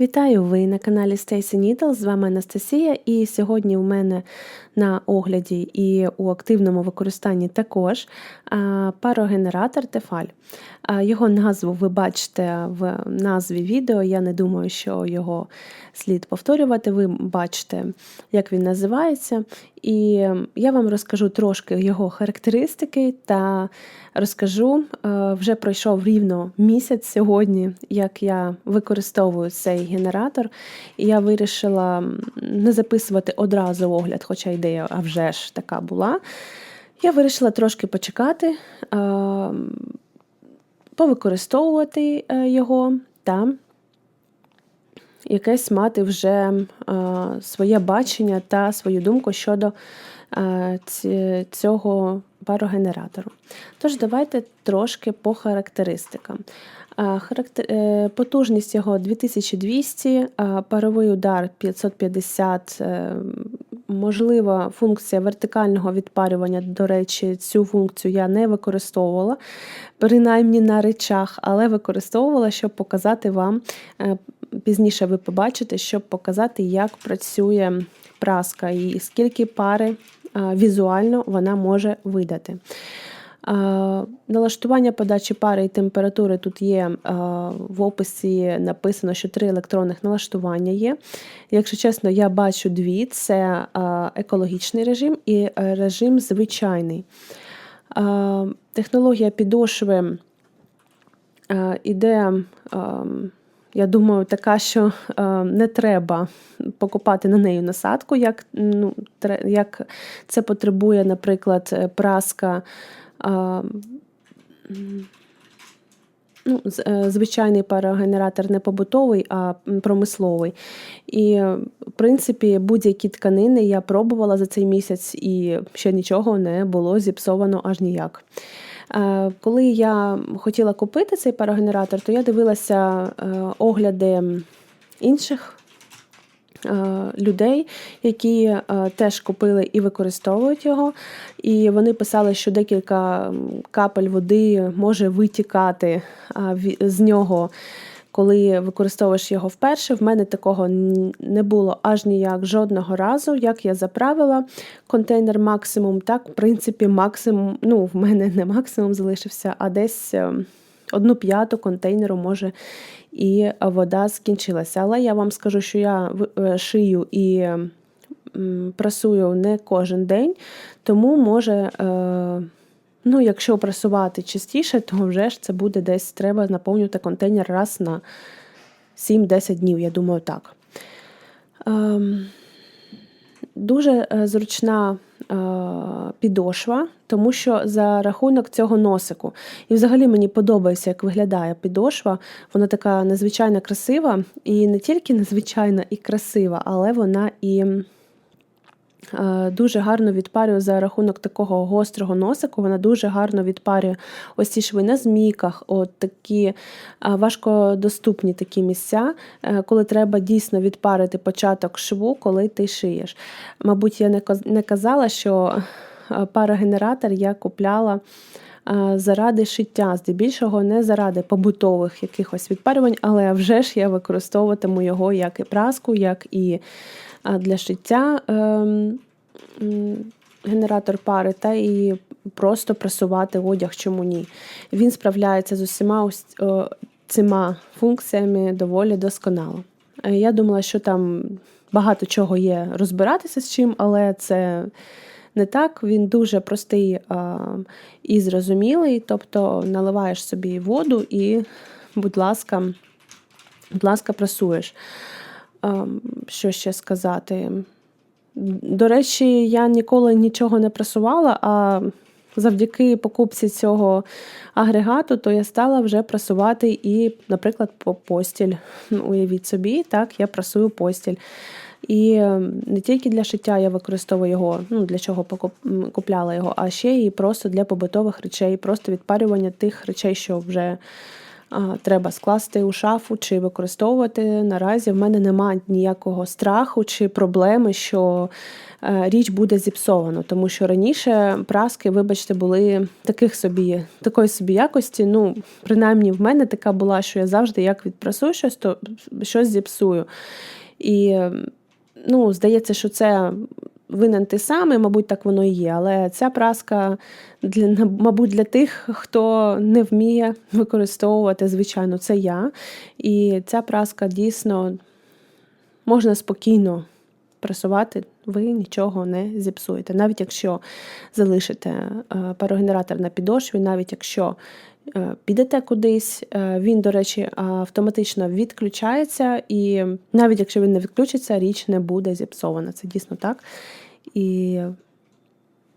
Вітаю! Ви на каналі Stacy Needle, з вами Анастасія, і сьогодні у мене на огляді і у активному використанні також парогенератор Тефаль. Його назву ви бачите в назві відео. Я не думаю, що його слід повторювати. Ви бачите, як він називається. І я вам розкажу трошки його характеристики та розкажу, вже пройшов рівно місяць сьогодні, як я використовую цей генератор. І я вирішила не записувати одразу огляд, хоча ідея а вже ж така була. Я вирішила трошки почекати, повикористовувати е, його та якесь мати вже своє бачення та свою думку щодо цього парогенератору. Тож, давайте трошки по характеристикам. Е, потужність його 2200, паровий удар 550, е, можлива функція вертикального відпарювання. До речі, цю функцію я не використовувала, принаймні на речах, але використовувала, щоб показати вам. Е, пізніше ви побачите, щоб показати, як працює праска і скільки пари візуально вона може видати. Налаштування подачі пари і температури тут є в описі написано, що три електронних налаштування є. Якщо чесно, я бачу дві: це екологічний режим і режим звичайний. Технологія підошви іде. Я думаю, така, що е, не треба покупати на неї насадку, як ну, як це потребує, наприклад, праска ну, е, Звичайний парогенератор не побутовий, а промисловий. І, в принципі, будь-які тканини я пробувала за цей місяць і ще нічого не було зіпсовано аж ніяк. Е, коли я хотіла купити цей парогенератор, то я дивилася е, огляди інших людей, які е, теж купили і використовують його. І вони писали, що декілька капель води може витікати з нього. Коли використовуєш його вперше, в мене такого не було аж ніяк жодного разу. Як я заправила контейнер максимум, так, в принципі, максимум, ну, в мене не максимум залишився, а десь ем, одну п'яту контейнеру може і вода скінчилася. Але я вам скажу, що я е, шию і прасую не кожен день, тому може. Е, ну, якщо прасувати частіше, то вже ж це буде десь треба наповнювати контейнер раз на 7-10 днів, я думаю, так. Ем, дуже е, зручна підошва, тому що за рахунок цього носику. І взагалі мені подобається, як виглядає підошва. Вона така незвичайно красива, і не тільки незвичайна і красива, але вона і. Е, дуже гарно відпарює за рахунок такого гострого носику. Вона дуже гарно відпарює ось ці шви на змійках, от такі е, важкодоступні такі місця, е, коли треба дійсно відпарити початок шву, коли ти шиєш. Мабуть, я не казала, що парагенератор я купляла. Заради шиття, здебільшого, не заради побутових якихось відпарювань, але вже ж я використовуватиму його як і праску, як і для шиття ем, генератор пари, та і просто прасувати одяг, чому ні. Він справляється з усіма ось цими функціями доволі досконало. Е, я думала, що там багато чого є розбиратися з чим, але це не так. Він дуже простий і зрозумілий, тобто наливаєш собі воду і, будь ласка, будь ласка, прасуєш. Ем, що ще сказати? До речі, я ніколи нічого не прасувала, а завдяки покупці цього агрегату, то я стала вже прасувати і, наприклад, по постіль. Ну, уявіть собі, так, я прасую постіль. І ем, не тільки для шиття я використовую його, ну для чого купляла його, а ще і просто для побутових речей, просто відпарювання тих речей, що вже треба скласти у шафу чи використовувати. Наразі в мене немає ніякого страху чи проблеми, що е, річ буде зіпсована. Тому що раніше праски, вибачте, були таких собі, такої собі якості. Ну, принаймні, в мене така була, що я завжди як відпрасую щось, то щось зіпсую. І ну, здається, що це винен ти сам, мабуть, так воно і є. Але ця праска, для, мабуть, для тих, хто не вміє використовувати, звичайно, це я. І ця праска дійсно можна спокійно пресувати, ви нічого не зіпсуєте. Навіть якщо залишите е, парогенератор на підошві, навіть якщо підете кудись, е, він, до речі, автоматично відключається, і навіть якщо він не відключиться, річ не буде зіпсована. Це дійсно так. І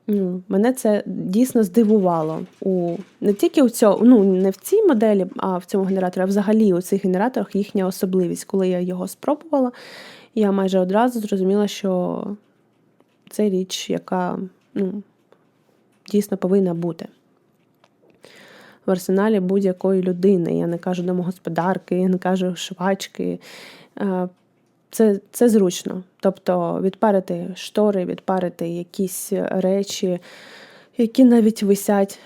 ну, мене це дійсно здивувало. У, Не тільки у цьому, ну, не в цій моделі, а в цьому генераторі, а взагалі у цих генераторах їхня особливість. Коли я його спробувала, я майже одразу зрозуміла, що це річ, яка ну, дійсно повинна бути. В арсеналі будь-якої людини. Я не кажу домогосподарки, я не кажу швачки. Це це зручно. Тобто відпарити штори, відпарити якісь речі, які навіть висять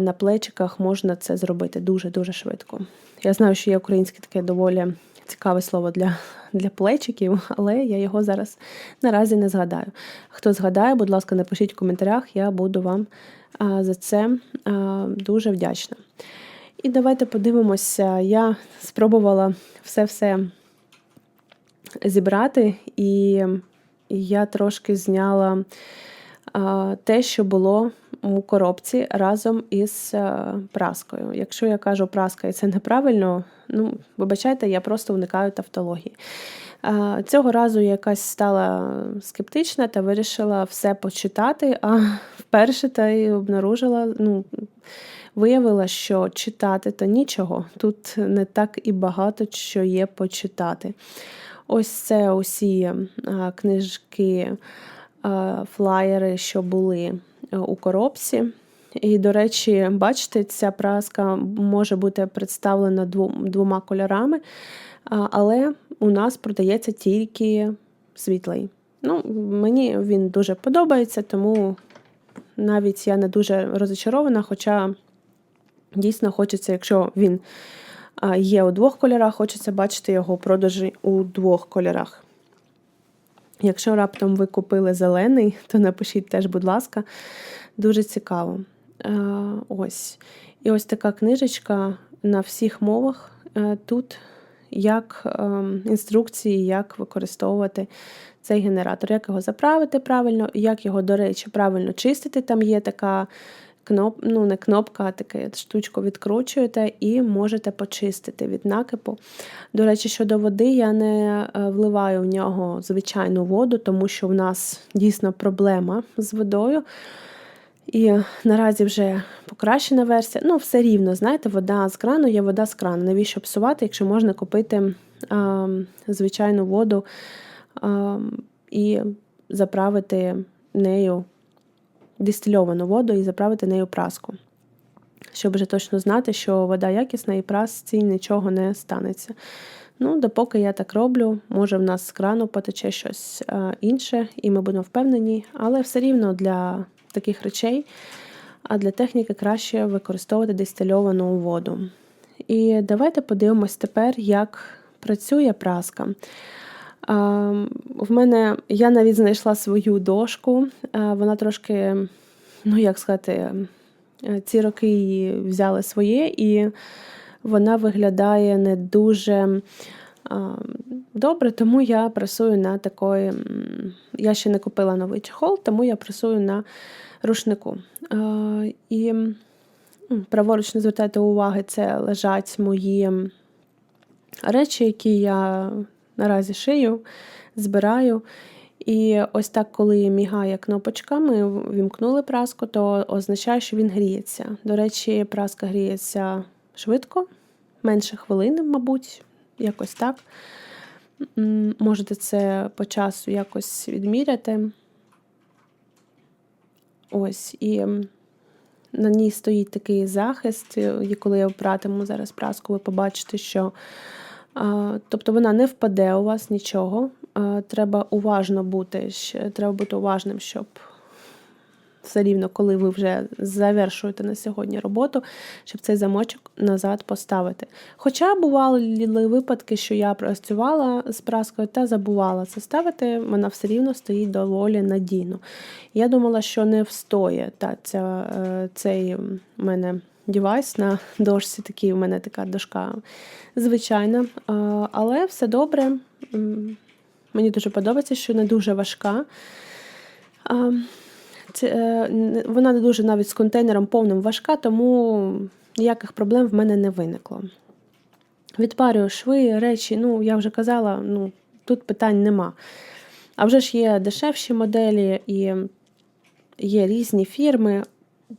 на плечиках, можна це зробити дуже-дуже швидко. Я знаю, що є українське таке доволі цікаве слово для для плечиків, але я його зараз наразі не згадаю. Хто згадає, будь ласка, напишіть в коментарях, я буду вам за це дуже вдячна. І давайте подивимося, я спробувала все-все зібрати, і я трошки зняла те, що було у коробці разом із праскою. Якщо я кажу праска і це неправильно, ну, вибачайте, я просто уникаю тавтології. Цього разу якась стала скептична та вирішила все почитати, а вперше та й обнаружила, ну, виявила, що читати то нічого. Тут не так і багато що є почитати. Ось це усі книжки, флаєри, що були е, у коробці. І, до речі, бачите, ця праска може бути представлена двома кольорами, але у нас продається тільки світлий. Ну, Мені він дуже подобається, тому навіть я не дуже розочарована, хоча дійсно хочеться, якщо він є у двох кольорах, хочеться бачити його продажі у двох кольорах. Якщо раптом ви купили зелений, то напишіть теж, будь ласка, дуже цікаво. Ось. І ось така книжечка на всіх мовах. Е, тут як ем, інструкції, як використовувати цей генератор, як його заправити правильно, як його, до речі, правильно чистити. Там є така кноп, ну не кнопка, а таке штучку відкручуєте і можете почистити від накипу. До речі, щодо води, я не е, вливаю в нього звичайну воду, тому що в нас дійсно проблема з водою. І наразі вже покращена версія. Ну, все рівно, знаєте, вода з крану є вода з крану. Навіщо псувати, якщо можна купити а, звичайну воду а, і заправити нею дистильовану воду і заправити нею праску. Щоб вже точно знати, що вода якісна і прасці нічого не станеться. Ну, допоки я так роблю, може в нас з крану потече щось інше, і ми будемо впевнені, але все рівно для таких речей, а для техніки краще використовувати дистильовану воду. І давайте подивимось тепер, як працює праска. В мене я навіть знайшла свою дошку, вона трошки, ну як сказати, ці роки її взяли своє, і вона виглядає не дуже добре, тому я працюю на такої. Я ще не купила новий чехол, тому я працюю на рушнику. І праворуч не звертайте уваги, це лежать мої речі, які я наразі шию, збираю. І ось так, коли мігає кнопочка, ми вімкнули праску, то означає, що він гріється. До речі, праска гріється швидко, менше хвилини, мабуть, якось так. Можете це по часу якось відміряти. Ось, і На ній стоїть такий захист, і коли я братиму зараз праску, ви побачите, що тобто вона не впаде у вас нічого. Треба уважно бути, треба бути уважним, щоб все рівно, коли ви вже завершуєте на сьогодні роботу, щоб цей замочок назад поставити. Хоча бували випадки, що я працювала з праскою та забувала це ставити, вона все рівно стоїть доволі надійно. Я думала, що не встоє та, ця, е, цей у мене девайс на дошці, такий у мене така дошка звичайна. Але все добре. Мені дуже подобається, що не дуже важка. Е, вона не дуже навіть з контейнером повним важка, тому ніяких проблем в мене не виникло. Відпарюю шви, речі, ну, я вже казала, ну, тут питань нема. А вже ж є дешевші моделі і є різні фірми.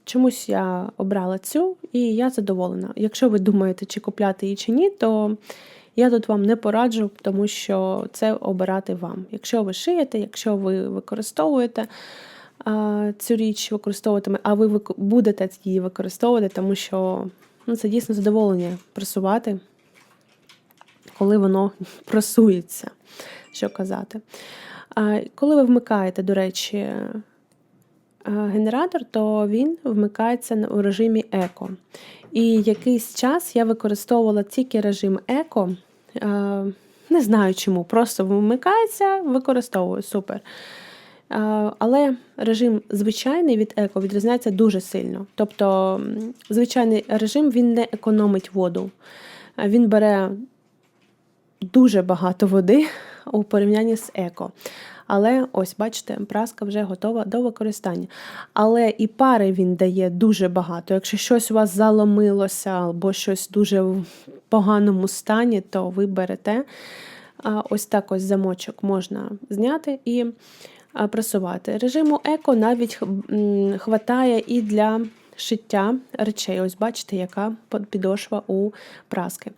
Чомусь я обрала цю і я задоволена. Якщо ви думаєте, чи купляти її чи ні, то я тут вам не пораджу, тому що це обирати вам. Якщо ви шиєте, якщо ви використовуєте цю річ, використовуватиме, а ви будете її використовувати, тому що ну, це дійсно задоволення просувати, коли воно просується, що казати. Коли ви вмикаєте, до речі, генератор, то він вмикається у режимі еко. І якийсь час я використовувала тільки режим еко. Не знаю чому, просто вмикається, використовую супер. Е, Але режим звичайний від еко відрізняється дуже сильно. Тобто, звичайний режим він не економить воду. Е, Він бере дуже багато води у порівнянні з еко. Але ось, бачите, праска вже готова до використання. Але і пари він дає дуже багато. Якщо щось у вас заломилося або щось дуже в поганому стані, то ви берете ось так ось замочок можна зняти і прасувати. Режиму еко навіть хватає і для шиття речей. Ось бачите, яка підошва у праски.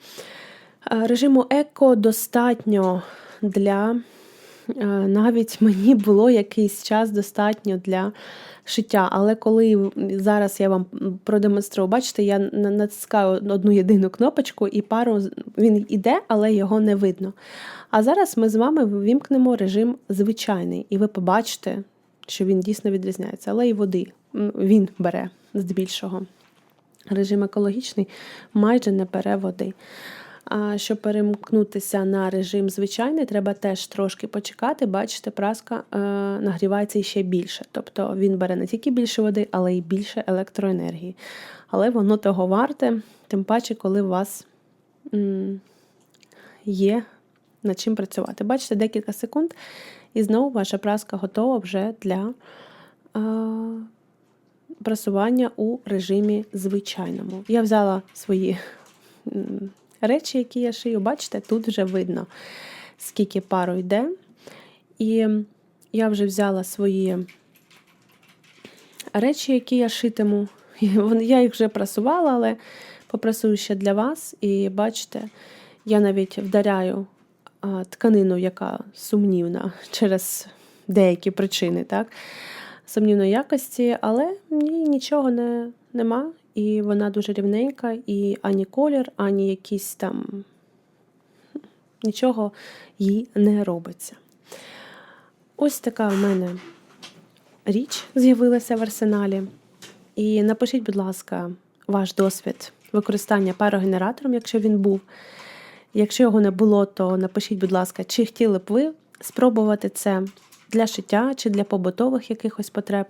Е, Режиму еко достатньо для е, навіть мені було якийсь час достатньо для шиття. Але коли зараз я вам продемонструю, бачите, я натискаю одну єдину кнопочку, і пару він іде, але його не видно. А зараз ми з вами ввімкнемо режим звичайний, і ви побачите, що він дійсно відрізняється. Але і води він бере здебільшого. Режим екологічний майже не бере води. А щоб перемкнутися на режим звичайний, треба теж трошки почекати. Бачите, праска е, нагрівається ще більше. Тобто він бере не тільки більше води, але й більше електроенергії. Але воно того варте, тим паче, коли у вас є над чим працювати. Бачите, декілька секунд, і знову ваша праска готова вже для. Е, прасування у режимі звичайному. Я взяла свої речі, які я шию. Бачите, тут вже видно, скільки пару йде. І я вже взяла свої речі, які я шитиму. Я їх вже прасувала, але попрасую ще для вас. І бачите, я навіть вдаряю тканину, яка сумнівна через деякі причини, так? Сумнівної якості, але ні, нічого не, нема. І вона дуже рівненька, і ані колір, ані якісь там нічого їй не робиться. Ось така в мене річ з'явилася в арсеналі. І напишіть, будь ласка, ваш досвід використання парогенератором, якщо він був. Якщо його не було, то напишіть, будь ласка, чи хотіли б ви спробувати це для шиття чи для побутових якихось потреб.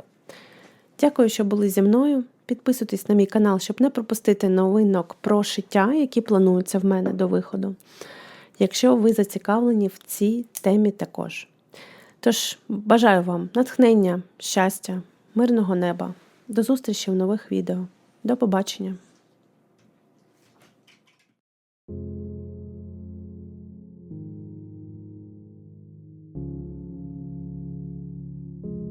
Дякую, що були зі мною. Підписуйтесь на мій канал, щоб не пропустити новинок про шиття, які плануються в мене до виходу. Якщо ви зацікавлені в цій темі також. Тож бажаю вам натхнення, щастя, мирного неба. До зустрічі в нових відео. До побачення!